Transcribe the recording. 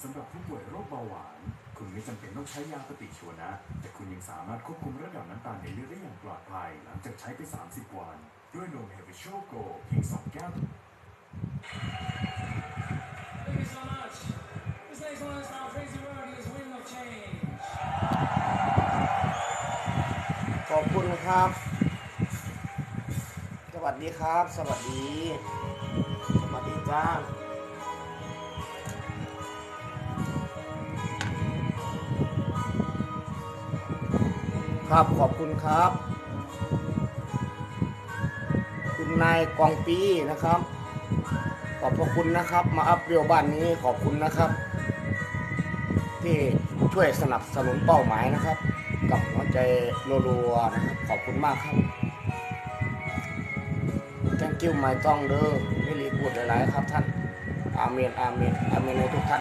สำหรับผู้ป่วยโรคเบาหวาน คุณไม่จำเป็นต้องใช้ยาปฏิชีวนะ แต่คุณยังสามารถควบคุมระดับน้ำตาลในเลือดได้อย่างปลอดภัย หลังจากใช้ไป 30 วัน ด้วยนมเฮวิชโชโกเพียง2แก้ว Thank you so much. This next one is from Crazy World is Wind of Change. ขอบคุณครับ สวัสดีครับ สวัสดี สวัสดีจ้า ครับขอบคุณครับ คุณนายกองปีนะครับ ขอบพระคุณนะครับ มาอัพเรียวบ้านนี้ขอบคุณนะครับ ที่ช่วยสนับสนุนเป้าหมายนะครับ กับหัวใจรัวๆนะครับขอบคุณมากครับ thank you ไม่ต้องเด้อไม่รีพูดหลายๆครับท่านอาเมนอาเมนอาเมนในทุกท่าน